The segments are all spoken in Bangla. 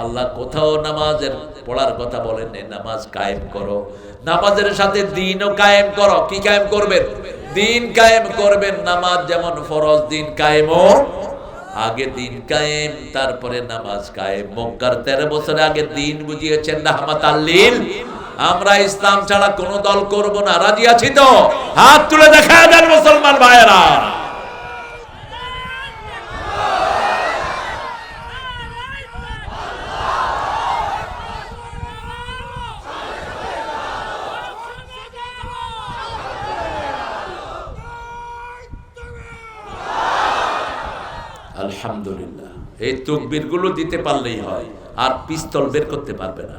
আল্লাহ কোথাও নামাজের পড়ার কথা বলেন নামাজ কায়েম করো। নামাজের সাথে দিনও কায়েম করো। কি কায়েম করবেন? দিন কায়েম করবেন। নামাজ যেমন ফরজ, দিন কায়েমও আগে দিন কায়েম, তারপরে নামাজ কায়েম। মক্কার তেরো বছর আগে দিন বুঝিয়েছেন রাহমাত আল্লিল। আমরা ইসলাম ছাড়া কোন দল করব না। রাজি আছি তো? হাত তুলে দেখা দেন মুসলমান ভাইয়েরা। আলহামদুলিল্লাহ। এই তকবিরগুলো দিতে পারলেই হয়, আর পিস্তল বের করতে পারবে না।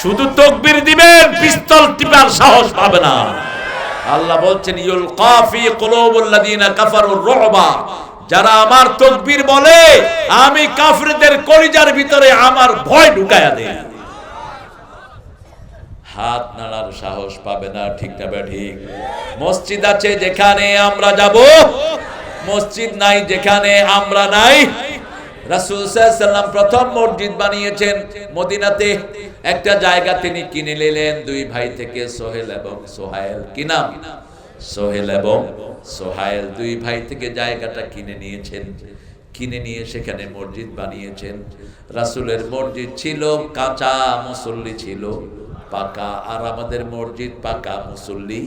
শুধু তকবির দিবেন, পিস্তল টিপার সাহস পাবে না। আল্লাহ বলছেন, ইউল কাফি কুলুবুল্লাযিনা কাফারুর রুবা। যারা আমার তকবির বলে, আমি কাফিরদের কলিজার ভিতরে আমার ভয় ঢুকায়া দেই। হাত নাড়ার সাহস পাবে না, ঠিক না ঠিক। মসজিদ আছে যেখানে আমরা যাব মসজিদ নাই, যেখানে আমরা নাই। রাসূল সাল্লাম প্রথম মসজিদ বানিয়েছেন মদিনাতে। একটা জায়গা তিনি কিনে নিলেন দুই ভাই থেকে, সোহেল এবং সোহাইল কি নাম? সোহেল এবং সোহাইল দুই ভাই থেকে জায়গাটা কিনে নিয়েছেন। কিনে নিয়ে সেখানে মসজিদ বানিয়েছেন। রাসূলের মসজিদ ছিল কাঁচা মুসল্লি ছিল, পাকা। আর আমাদের মসজিদ পাকা মুসল্লি,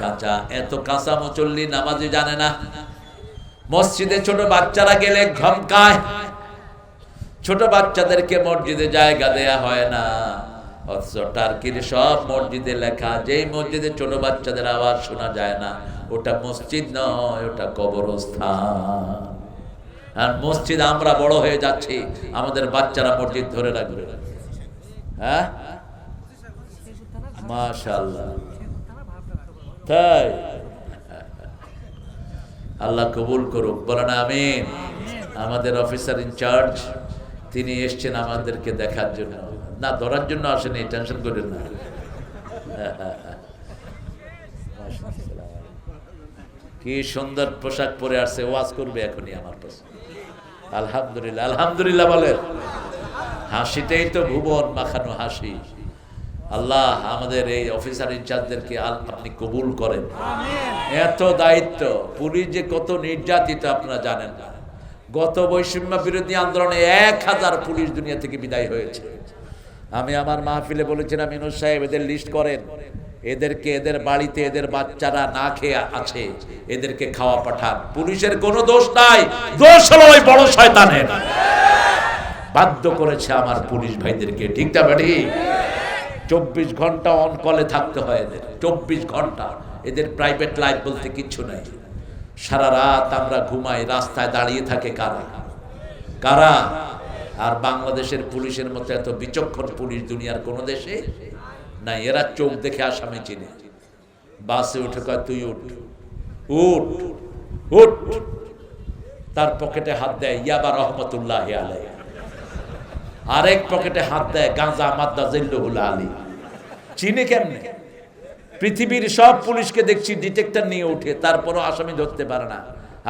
কাঁচা। এত কাঁচা মুসল্লি নামাজে জানে না। মসজিদে ছোট বাচ্চারা গেলে ঘমকায়। ছোট বাচ্চাদেরকে মসজিদে জায়গা দেয়া হয় না। অথচ টার্কির সব মসজিদে লেখা, যেই মসজিদে ছোট বাচ্চাদের আওয়াজ শোনা যায় না, ওটা মসজিদ নয়, ওটা কবরস্থান। আর মসজিদ আমরা বড় হয়ে যাচ্ছি, আমাদের বাচ্চারা মসজিদ ধরে রাখবে। হ্যাঁ? মাশাল্লাহ তাই। আল্লাহ কবুল করুক, বলেন আমিন। আমাদের অফিসার ইনচার্জ তিনি এসছেন আমাদেরকে দেখার জন্য। না, ধরার জন্য আসেনি, টেনশন করেন না। কি সুন্দর পোশাক পরে আসছে, ওয়াজ করবে এখনই আমার পাশে আলহামদুলিল্লাহ আলহামদুলিল্লাহ বলেন। হাসিটাই তো ভুবন, মাখানো হাসি। আল্লাহ আমাদের এই অফিসার ইনচার্জদেরকে আপনি কবুল করেন। এত দায়িত্ব পুলিশ যে কত নির্যাতিত আপনারা জানেন। না গত বৈষম্য বিরোধী আন্দোলনে এক হাজার পুলিশ দুনিয়া থেকে বিদায় হয়েছে। আমি আমার মাহফিলে বলেছিলাম মিনুর সাহেব এদের লিস্ট করেন। এদেরকে এদের বাড়িতে এদের বাচ্চারা না খেয়ে আছে এদেরকে খাওয়া পাঠান। পুলিশের কোনো দোষ নাই দোষ হলো ওই বড় শয়তানের। বাধ্য করেছে আমার পুলিশ ভাইদেরকে। ঠিকটা বাড়ি চব্বিশ ঘণ্টা অন কলে থাকতে হয় এদের। চব্বিশ ঘণ্টা। এদের প্রাইভেট লাইফ বলতে কিচ্ছু নাই। সারা রাত আমরা ঘুমাই, রাস্তায় দাঁড়িয়ে থাকে কারা? কারা? আর বাংলাদেশের পুলিশের মতো এত বিচক্ষণ পুলিশ দুনিয়ার কোনো দেশে না এরা চোখ দেখে আসামে চিনে। বাসে উঠে কয়, তুই উঠ। উঠ। উঠ। তার পকেটে হাত দেয়। ইয়াবা রহমতুল্লাহ আলাই আরেক পকেটে হাত দেয় গাঁজা মাদ্দা জিল্লুহুল আলী। চিনে কেমনে? পৃথিবীর সব পুলিশকে দেখছি ডিটেক্টর নিয়ে উঠে তারপরও আসামি ধরতে পারে না।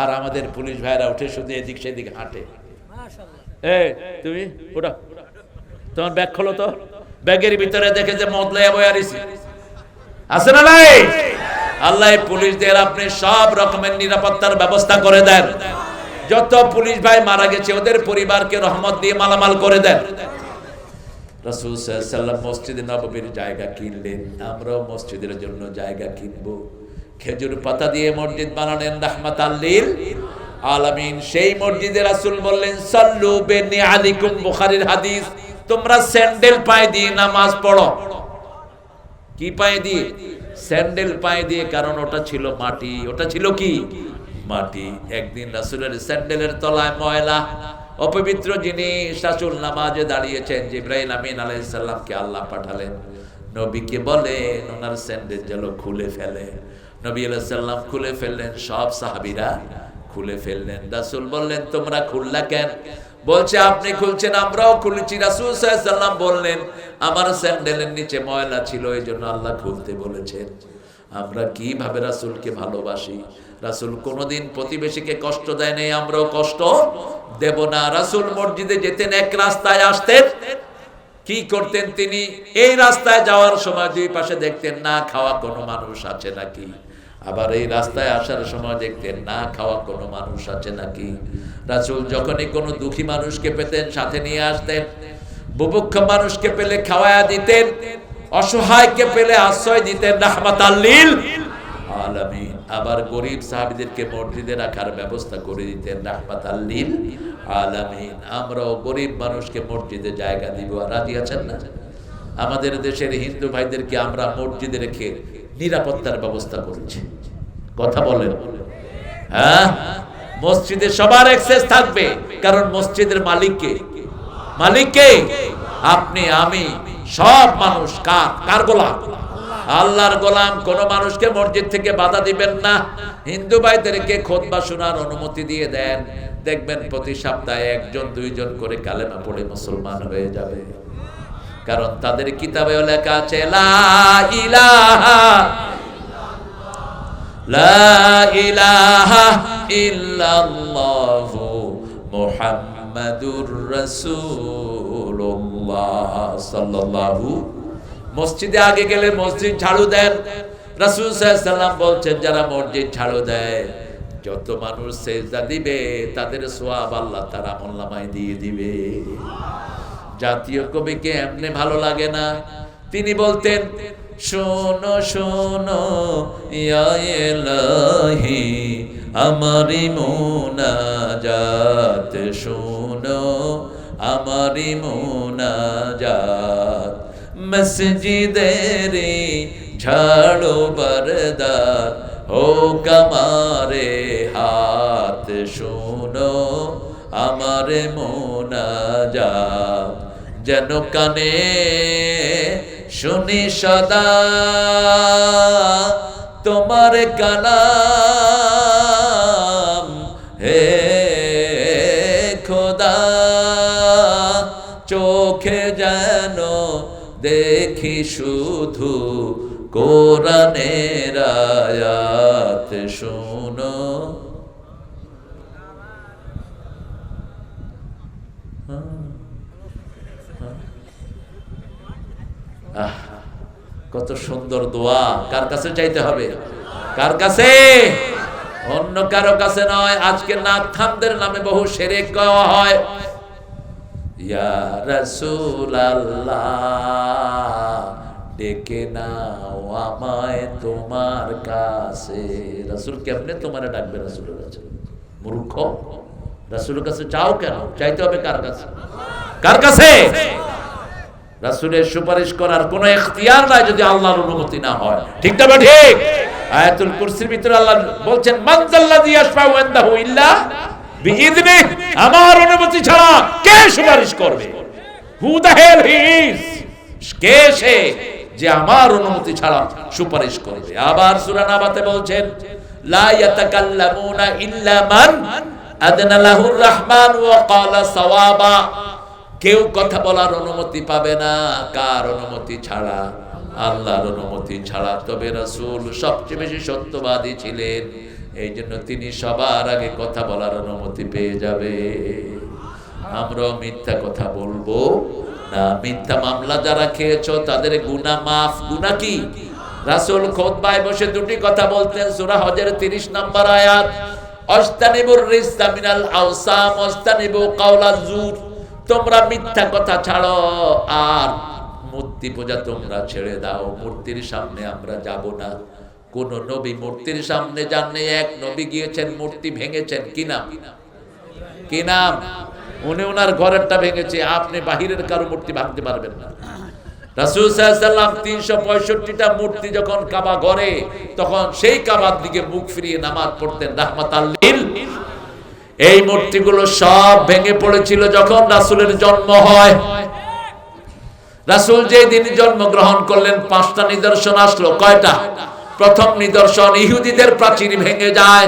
আর আমাদের পুলিশ ভাইরা উঠে শুধু এদিক সেদিক হাঁটে। তুমি ওটা তোমার ব্যাগ খোলো তো। ব্যাগের ভিতরে দেখে যে মদ লয়া বয়ারিছি আছে না নাই? আল্লাহ পুলিশদের আপনি সব রকমের নিরাপত্তার ব্যবস্থা করে দেন। যত পুলিশ ভাই মারা গেছে, ওদের পরিবারকে রহমত দিয়ে মালামাল করে দেন। রাসূল জায়গা কিনলেন। আমরাও মসজিদের জন্য জায়গা কিনবো। খেজুর পাতা দিয়ে মসজিদ বানালেন রাহমাত আল্লিল আলামিন। সেই মসজিদে রাসূল বললেন, সাল্লু বেনি আলিকুম বুখারীর হাদিস। তোমরা স্যান্ডেল পায়ে দিয়ে নামাজ পড়ো। কি পায়ে দিয়ে? স্যান্ডেল পায়ে দিয়ে, কারণ ওটা ছিল মাটি। ওটা ছিল কি? মাটি, একদিন রাসূলের স্যান্ডেলের তলায় ময়লা, অপবিত্র জিনিস, রাসূল নামাজে দাঁড়িয়েছেন, জিব্রাইল আমিন আলাইহিস সালামকে আল্লাহ পাঠালেন। নবীকে বলেন, ওনার স্যান্ডেল যেন খুলে ফেলে। নবী আলাইহিস সালাম খুলে ফেললেন, সব সাহাবিরা খুলে ফেললেন। রাসুল বললেন, তোমরা খুললা কেন? বলছে, আপনি খুলছেন, আমরাও খুলেছি। রাসূল সাল্লাম বললেন, আমার স্যান্ডেলের নিচে ময়লা ছিল এই জন্য আল্লাহ খুলতে বলেছেন। আমরা কীভাবে রাসূলকে ভালোবাসি? রাসূল কোনোদিন প্রতিবেশীকে কষ্ট দেয় নাই, আমরাও কষ্ট দেব না। রাসূল মসজিদে যেতেন, এক রাস্তায় আসতেন। কি করতেন তিনি? এই রাস্তায় যাওয়ার সময় দুই পাশে দেখতেন, না খাওয়া কোনো মানুষ আছে নাকি? আবার এই রাস্তায় আসার সময় দেখতেন, না খাওয়া কোনো মানুষ আছে নাকি? রাসূল যখনই কোনো দুঃখী মানুষকে পেতেন, সাথে নিয়ে আসতেন। বুভুক্ষ মানুষকে পেলে খাওয়ায়া দিতেন, অসহায়কে পেলে আশ্রয় দিতেন। রাহমাত আল্লিল আলামিন। আবার গরিব সাহাবীদেরকে মসজিদে রাখার ব্যবস্থা করে দিতেন, রাহমাত আল্লিল আলামিন। আমরাও গরিব মানুষকে মসজিদে জায়গা দিব। আর রাজি আছেন না? আমাদের দেশের হিন্দু ভাইদেরকে আমরা মসজিদে রেখে নিরাপত্তার ব্যবস্থা করেছি। কথা বলেন। হ্যাঁ? মসজিদে সবার অ্যাক্সেস থাকবে। কারণ মসজিদের মালিককে মালিককে আপনি, আমি, সব মানুষ। কার? কার গোলাম? আল্লাহর গোলাম কোন মানুষকে মসজিদ থেকে বাধা দিবেন না। হিন্দু ভাইদেরকে খোদবা শোনার অনুমতি দিয়ে দেন। দেখবেন প্রতি সপ্তাহে একজন, দুইজন করে কালেমা পড়ে মুসলমান হয়ে যাবে। কারণ তাদের কিতাবেও লেখা আছে মুহাম্মাদুর রাসূলুল্লাহ সাল্লাল্লাহু মসজিদে আগে গেলে মসজিদ ঝাড়ু দেন। রাসূল আলাইহি বলছেন, যারা মসজিদ ঝাড়ু দেয়, যত মানুষ সেজদা দিবে, তাদের সোয়াব আল্লাহ তারা আমলনামায় দিয়ে দিবে। জাতীয় কবিকে এমনি ভালো লাগে না। তিনি বলতেন, শোনো শোনো, ইয়া এলাহি আমারি মোনাজাত, শোনো, আমারি মোনাজাত মসজিদের ঝাড়ো বরদার ও কমারে হাত, শোনো আমার মোনাজাত। যেন কানে শুনি সদা তোমার কালাম। দেখি শুধু কোরআনের আয়াত শুনো। কত সুন্দর দোয়া। কার কাছে চাইতে হবে? কার কাছে? অন্য কারও কাছে নয়। আজকে নাথামদের নামে বহু সেরে গাওয়া হয়। ইয়া রাসূলুল্লাহ, ডেকে নাও আমায় তোমার কাছে। কেমনে ডাকবে কাছে? মূর্খ? কাছে চাও কেন? চাইতে হবে কার কাছে? কার কাছে? রাসূলের সুপারিশ করার কোন এখতিয়ার নাই যদি আল্লাহর অনুমতি না হয়। ঠিক না ঠিক? আয়াতুল কুরসির ভিতরে আল্লাহ বলছেন, মান জাল্লাযী ইয়াশফাউ ইনদাহু ইল্লা আমার অনুমতি ছাড়া কে সুপারিশ করবে? হু কে সে যে আমার অনুমতি ছাড়া সুপারিশ করবে? আবার নাবাতে বলছেন, লা ইয়াতাকাল্লামুনা ইল্লা মান লাহুর রহমান ওয়া ক্বালা সাওয়াবা। কেউ কথা বলার অনুমতি পাবে না, কার অনুমতি ছাড়া? আল্লাহর অনুমতি ছাড়া। তবে রাসূল সবচেয়ে বেশি সত্যবাদী ছিলেন। এই জন্য তিনি সবার আগে কথা বলার অনুমতি পেয়ে যাবে। আমরাও মিথ্যা কথা বলব। না, মিথ্যা মামলা যারা খেয়েছো, তাদের গুনাহ মাফ। গুনাহ কি? রাসূল খোদবায় বসে দুটি কথা বলতেন, সূরা হজের 30 নম্বর আয়াত অস্তানিবুর রিজতা মিনাল আওসাম, অস্তানিবু কাওলাজ জুর। তোমরা মিথ্যা কথা ছাড়ো, আর মূর্তি পূজা তোমরা ছেড়ে দাও। মূর্তির সামনে আমরা যাব না। কোন নবী মূর্তির সামনে যাননি এক নবী গিয়েছেন, মূর্তি ভেঙেছেন, কি নাম? কি নাম? উনি ওনার ঘরেরটা ভেঙেছে, আপনি বাহিরের কারও মূর্তি ভাঙতে পারবেন না। মূর্তি যখন কাবা তখন সেই কাবার দিকে মুখ ফিরিয়ে নামাজ পড়তেন রাহমাতাল্লিল এই মূর্তিগুলো সব ভেঙে পড়েছিল যখন রাসূলের জন্ম হয়। রাসূল যে দিন জন্মগ্রহণ করলেন, পাঁচটা নিদর্শন আসলো, কয়টা? প্রথম নিদর্শন, ইহুদিদের প্রাচীর ভেঙে যায়।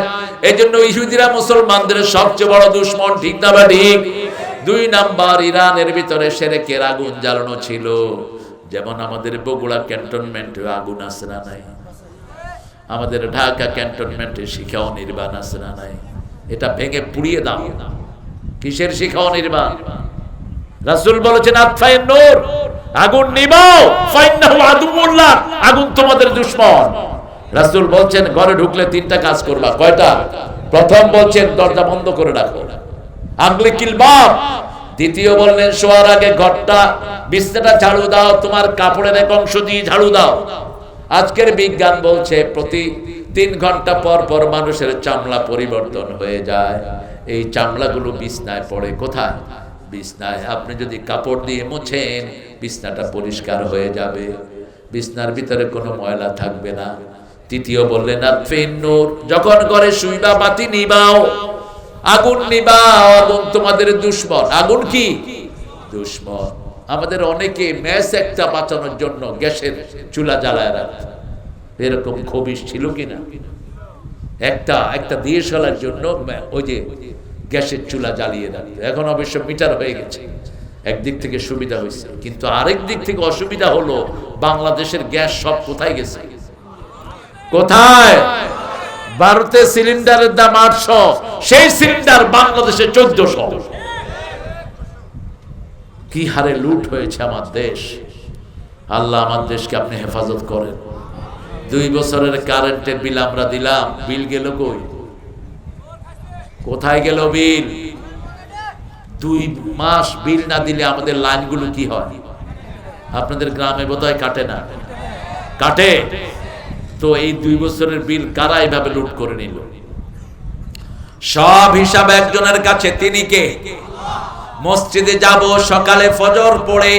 এজন্য ইহুদিরা মুসলমানদের সবচেয়ে বড় দুশ্মন, ঠিক না বা ঠিক? দুই নাম্বার, ইরানের ভিতরে সেরেকের আগুন জ্বালানো ছিল। যেমন আমাদের বগুড়া ক্যান্টনমেন্টে আগুন আছে না নাই? আমাদের ঢাকা ক্যান্টনমেন্টে শিক্ষা ও নির্বাণ আছে না নাই? এটা ভেঙে পুড়িয়ে দাও। কিসের শিক্ষা ও নির্বাণ? রাসূল বলেছেন, আতফায়ের নূর, আগুন নিবাও, ফাইন্নাহু আদুউল্লাহ, আগুন তোমাদের দুশমন। রাসূল বলছেন, ঘরে ঢুকলে তিনটা কাজ করবা। কয়টা? প্রথম বলছেন, দরজা বন্ধ করে রাখো। আগলে কিলবাব দ্বিতীয় বললেন, শোয়ার আগে ঘরটা, বিছনাটা ঝাড়ু দাও, তোমার কাপড়ের এক অংশ দিয়ে ঝাড়ু দাও। আজকের বিজ্ঞান বলছে, প্রতি তিন ঘণ্টা পর পর মানুষের চামড়া পরিবর্তন হয়ে যায়। এই চামড়াগুলো বিছনায় পড়ে কোথায়? বিছনায়। আপনি যদি কাপড় দিয়ে মুছেন, বিছনাটা পরিষ্কার হয়ে যাবে। বিছনার ভিতরে কোনো ময়লা থাকবে না। তৃতীয় বললেন নূর, যখন ঘরে শুইবা বাতি নিবাও, আগুন নিবাও, আগুন তোমাদের দুশ্মন। আগুন কি? দুশ্মন। আমাদের অনেকে ম্যাচ একটা বাঁচানোর জন্য গ্যাসের চুলা জ্বালায় রাখত এরকম খবিস ছিল কিনা? একটা একটা দিয়ে চলার জন্য ওই যে গ্যাসের চুলা জ্বালিয়ে রাখত এখন অবশ্য মিটার হয়ে গেছে। একদিক থেকে সুবিধা হয়েছে। কিন্তু আরেক দিক থেকে অসুবিধা হলো, বাংলাদেশের গ্যাস সব কোথায় গেছে? কোথায়? ভারতে সিলিন্ডারের দাম আটশো, সেই সিলিন্ডার বাংলাদেশে চোদ্দশো। কি হারে লুট হয়েছে আমার দেশ? আল্লাহ আমার দেশকে আপনি হেফাজত করেন। দুই বছরের কারেন্টের বিল আমরা দিলাম, বিল গেল কই? কোথায় গেল বিল? দুই মাস বিল না দিলে আমাদের লাইনগুলো কি হয়? আপনাদের গ্রামে বোধহয় কাটে না? কাটে। তো এই দুই বছরের বিল কারা এইভাবে লুট করে নিল? সব হিসাব একজনের কাছে, তিনি কে? মসজিদে যাব, সকালে ফজর পড়ে,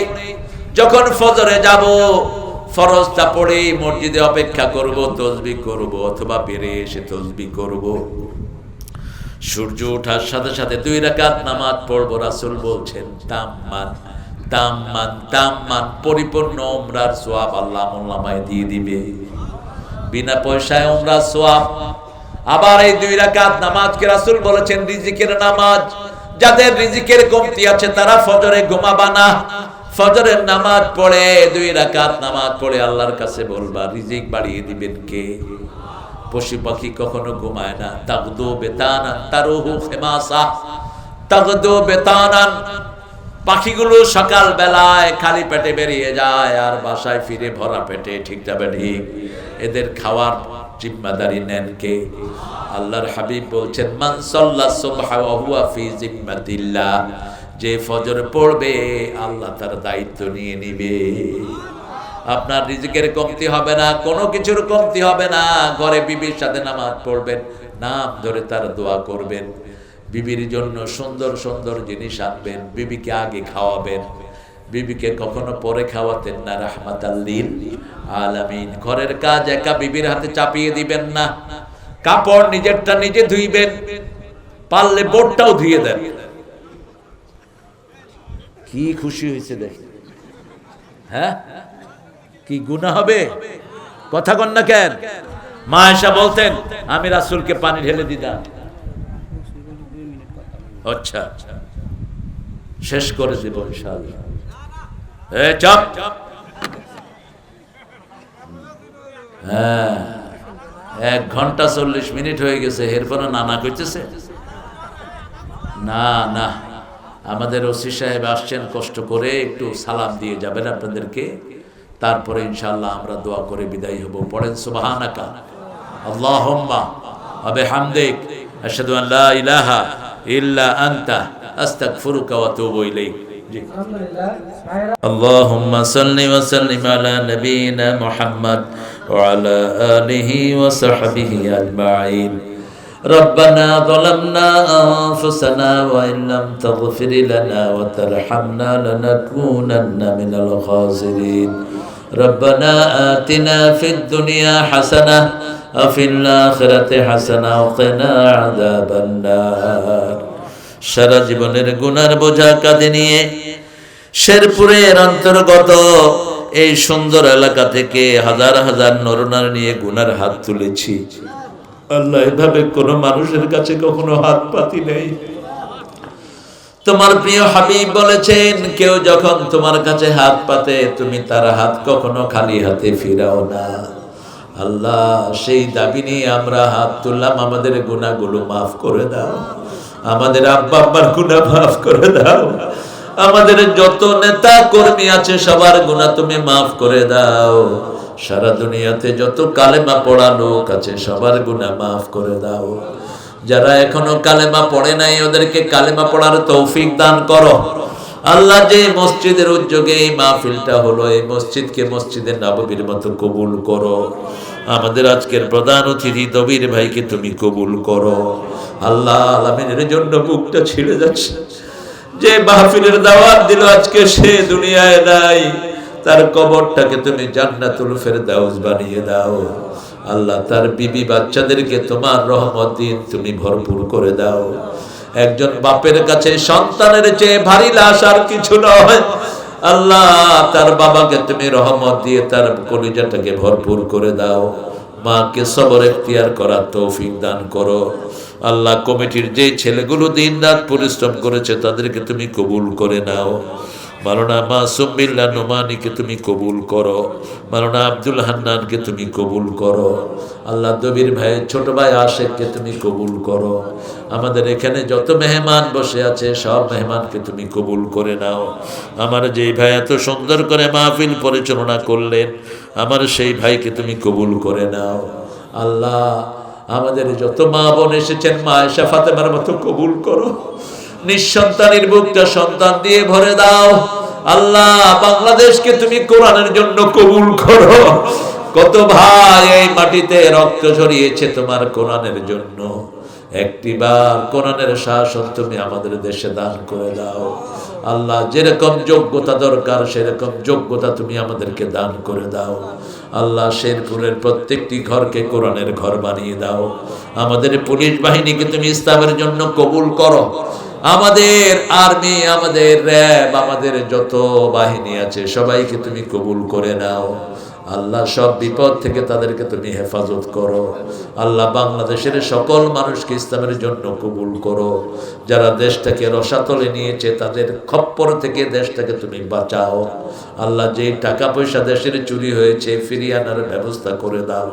যখন ফজরে যাব, ফরজটা পড়ে মসজিদে অপেক্ষা করব, তসবি করব, অথবা বেড়ে এসে তসবি করব। সূর্য ওঠার সাথে সাথে দুই রাকাত নামাজ পড়ব, রাসূল বলছেন তাম্মান তাম্মান তাম্মান পরিপূর্ণ ওমরার সোয়াব আল্লাহ মোল্লামায় দিয়ে দিবে। বিনা পয়সায় ওমরা সোয়াব। আবার এই দুই রাকাত নামাজকে রাসূল বলেছেন, রিজিকের নামাজ। যাদের রিজিকের কমতি আছে তারা ফজরে ঘুমাবা না। ফজরের নামাজ পড়ে, দুই রাকাত নামাজ পড়ে আল্লাহর কাছে বলবা, রিজিক বাড়িয়ে দিবেন কে? পশু পাখি কখনো ঘুমায় না। তাগদো বেতানান তারুহু খেমাসা। তাগদো বেতানান পাখিগুলো সকাল বেলায় খালি পেটে বেরিয়ে যায় আর বাসায় ফিরে ভরা পেটে, ঠিক যাবে ঠিক। এদের খাওয়ার জিম্মাদারি নেন কে? আল্লাহর হাবিব বলছেন, মান সাল্লা সুবহা ওয়া হুয়া ফি জিম্মাতিল্লাহ। যে ফজর পড়বে, আল্লাহ তার দায়িত্ব নিয়ে নিবে। আপনার রিজিকের কমতি হবে না, কোনো কিছুর কমতি হবে না। ঘরে বিবির সাথে নামাজ পড়বেন, নাম ধরে তার দোয়া করবেন। বিবির জন্য সুন্দর সুন্দর জিনিস আনবেন, বিবিকে আগে খাওয়াবেন। বিবিকে কখনো পরে খাওয়াতেন না রাহমাত আলামিন। ঘরের কাজ একা বিবির হাতে চাপিয়ে দিবেন না। কাপড় নিজেরটা নিজে ধুইবেন, পারলে বোর্ডটাও ধুয়ে দেন। কি খুশি হয়েছে দেখে। হ্যাঁ? কি গুণা হবে? কথা কন না কেন? মা এসা বলতেন, আমি রাসুলকে পানি ঢেলে দিতাম। আচ্ছা শেষ করে দেব চাপ। হ্যাঁ এক ঘণ্টা চল্লিশ মিনিট হয়ে গেছে এরপরে নানা কইতেছে। না না, আমাদের ওসি সাহেব আসছেন, কষ্ট করে একটু সালাম দিয়ে যাবেন আপনাদেরকে। তারপরে ইনশাল্লাহ আমরা দোয়া করে বিদায় হব। পড়েন সুবহানাকা। আল্লাহুম্মা ওয়া বিহামদিক আশহাদু আন ইলাহা ইল্লা আনতা আস্তাগফিরুকা ওয়া আতুবু ইলাইক জি اللهم صل وسلم على نبينا محمد وعلى آله وصحبه أجمعين ربنا ظلمنا أنفسنا وإن لم تغفر لنا وترحمنا لنكونن من الخاسرين ربنا آتنا في الدنيا حسنة وفي الآخرة حسنة وقنا عذاب النار সারা জীবনের গুনার বোঝা কাঁধে নিয়ে শেরপুরের অন্তর্গত এই সুন্দর এলাকা থেকে হাজার হাজার নরনার নিয়ে গুনার হাত তুলেছি আল্লাহ এভাবে কোনো মানুষের কাছে কখনো হাত পাতি নেই তোমার প্রিয় হাবিব বলেছেন, কেউ যখন তোমার কাছে হাত পাতে, তুমি তার হাত কখনো খালি হাতে ফিরাও না। আল্লাহ, সেই দাবি নিয়ে আমরা হাত তুললাম, আমাদের গুণাগুলো মাফ করে দাও। আমাদের আব্বা আব্বার গুণা মাফ করে দাও। আমাদের যত নেতা কর্মী আছে, সবার গুণা তুমি মাফ করে দাও। সারা দুনিয়াতে যত কালেমা পড়া লোক আছে, সবার গুণা মাফ করে দাও। যারা এখনও কালেমা পড়ে নাই, ওদেরকে কালেমা পড়ার তৌফিক দান করো। আল্লাহ যে মসজিদের উদ্যোগে এই মাহফিলটা হলো, এই মসজিদকে মসজিদের নববীর মতো কবুল করো। আমাদের আজকের প্রধান অতিথি দবির ভাইকে তুমি কবুল করো। আল্লাহ আলমিনের জন্য বুকটা ছিঁড়ে যাচ্ছে। যে মাহফিলের দাওয়াত দিল আজকে, সে দুনিয়ায় নাই। তার কবরটাকে তুমি জান্নাতুল ফেরদাউস বানিয়ে দাও। আল্লাহ তার বিবি বাচ্চাদেরকে তোমার রহমত দিন, তুমি ভরপুর করে দাও। একজন বাপের কাছে সন্তানের চেয়ে ভারী লাশ আর কিছু নয়। আল্লাহ তার বাবাকে তুমি রহমত দিয়ে তার কলিজাটাকে ভরপুর করে দাও। মাকে সবর এখতিয়ার করার তৌফিক দান করো। আল্লাহ কমিটির যে ছেলেগুলো দিন রাত পরিশ্রম করেছে, তাদেরকে তুমি কবুল করে নাও। মারোনা মাসুম বিল্লা নোমানিকে তুমি কবুল করো। মারোনা আব্দুল হান্নানকে তুমি কবুল করো। আল্লাহ দবির ভাইয়ের ছোট ভাই আশেককে তুমি কবুল করো। আমাদের এখানে যত মেহমান বসে আছে, সব মেহমানকে তুমি কবুল করে নাও। আমার যেই ভাই এত সুন্দর করে মাহফিল পরিচালনা করলেন, আমার সেই ভাইকে তুমি কবুল করে নাও। আল্লাহ, আমাদের যত মা বোন এসেছেন, মা এসা ফাতেমার মতো কবুল করো। নিঃসন্তানের বুকটা সন্তান দিয়ে ভরে দাও। আল্লাহ, বাংলাদেশকে তুমি কোরআনের জন্য কবুল করো। কত ভাই এই মাটিতে রক্ত ঝরিয়েছে তোমার কোরআনের জন্য। একটিবার কোরআনের শাসন তুমি আমাদের দেশে দান করে দাও। আল্লাহ, যেরকম যোগ্যতা দরকার, সেরকম যোগ্যতা তুমি আমাদেরকে দান করে দাও। আল্লাহ, শেরপুরের প্রত্যেকটি ঘরকে কোরআনের ঘর বানিয়ে দাও। আমাদের পুলিশ বাহিনীকে তুমি ইসলামের জন্য কবুল করো। আমাদের আর্মি, আমাদের র্যাব, আমাদের যত বাহিনী আছে, সবাইকে তুমি কবুল করে নাও। আল্লাহ সব বিপদ থেকে তাদেরকে তুমি হেফাজত করো। আল্লাহ বাংলাদেশের সকল মানুষকে ইসলামের জন্য কবুল করো। যারা দেশটাকে রসাতলে নিয়েছে, তাদের খপ্পর থেকে দেশটাকে তুমি বাঁচাও। আল্লাহ যে টাকা পয়সা দেশের চুরি হয়েছে, ফিরিয়ে আনার ব্যবস্থা করে দাও।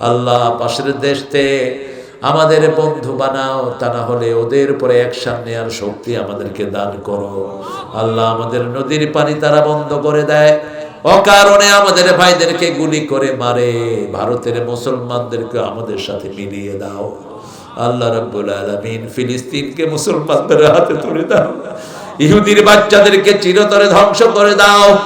আল্লাহ পাশের দেশতে আমাদের বন্ধু বানাও, তা না হলে ওদের উপরে অ্যাকশন নেওয়ার শক্তি আমাদেরকে দান করো। আল্লাহ আমাদের নদীর পানি তারা বন্ধ করে দেয়। অকারণে আমাদের ভাইদেরকে গুলি করে মারে। ভারতের মুসলমানদেরকে আমাদের সাথে মিলিয়ে দাও। আল্লাহ রব্বুল আলমিন ফিলিস্তিনকে মুসলমানদের হাতে তুলে দাও। ইহুদির বাচ্চাদেরকে চিরতরে ধ্বংস করে দাও।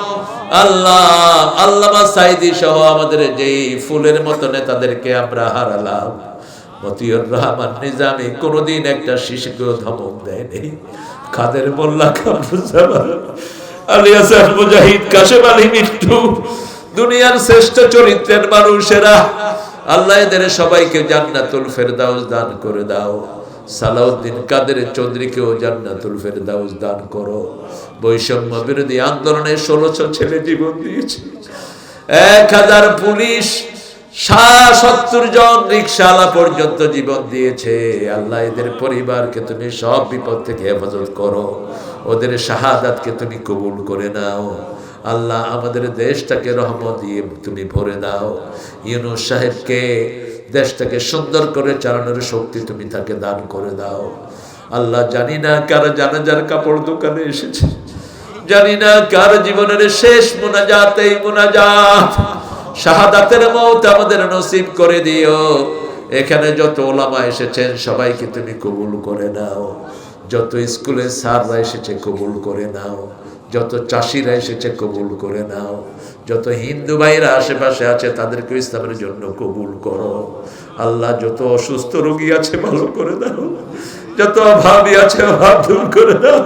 আল্লাহ, আল্লামা সাইদি সহ আমাদের যেই ফুলের মতো নেতাদেরকে আমরা হারালাম। মতিউর রহমান নিজামী কোনোদিন একটা শিশুকেও ধমক দেয়নি। খাদের মোল্লা কামরুজ্জামান আলী মুজাহিদ, কাশেম আলী দুনিয়ার শ্রেষ্ঠ চরিত্রের মানুষেরা, আল্লাহ এদের সবাইকে জান্নাতুল ফেরদাউস দান করে দাও। সালাউদ্দিন কাদের চৌধুরীকেও জান্নাতুল ফেরদাউস দান করো। বৈষম্য বিরোধী আন্দোলনে ষোলোশো ছেলে জীবন দিয়েছে। এক হাজার পুলিশ সত্তর জন রিক্সাওয়ালা পর্যন্ত জীবন দিয়েছে। আল্লাহ এদের পরিবারকে তুমি সব বিপদ থেকে হেফাজত করো। ওদের শাহাদাতকে তুমি কবুল করে নাও। আল্লাহ আমাদের দেশটাকে রহমত দিয়ে তুমি ভরে দাও। ইউনুস সাহেবকে দেশটাকে সুন্দর করে চালানোর শক্তি তুমি তাকে দান করে দাও। আল্লাহ জানি না কার জানাজার কাপড় দোকানে এসেছে। জানি না কার জীবনের শেষ মোনাজাত, এই মোনাজাত। শাহাদাতের মৌত আমাদের নসিব করে দিও। এখানে যত ওলামা এসেছেন, সবাইকে তুমি কবুল করে নাও। যত স্কুলের স্যাররা এসেছে, কবুল করে নাও। যত চাষিরা এসেছে, কবুল করে নাও। যত হিন্দু ভাইরা আশেপাশে আছে তাদেরকে ইসলামের জন্য কবুল করো। আল্লাহ যত অসুস্থ রোগী আছে, ভালো করে দাও। যত অভাবী আছে, অভাব দূর করে দাও।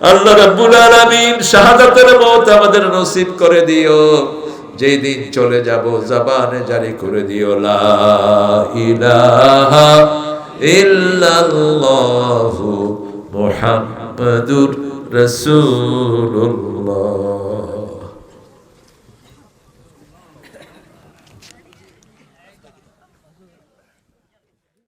আল্লাহ রাব্বুল আলামিন শাহাদাতের মত আমাদের নসিব করে দিও। যেই দিন চলে যাব জবানে জারি করে দিও লা ইলাহা রাসূলুল্লাহ।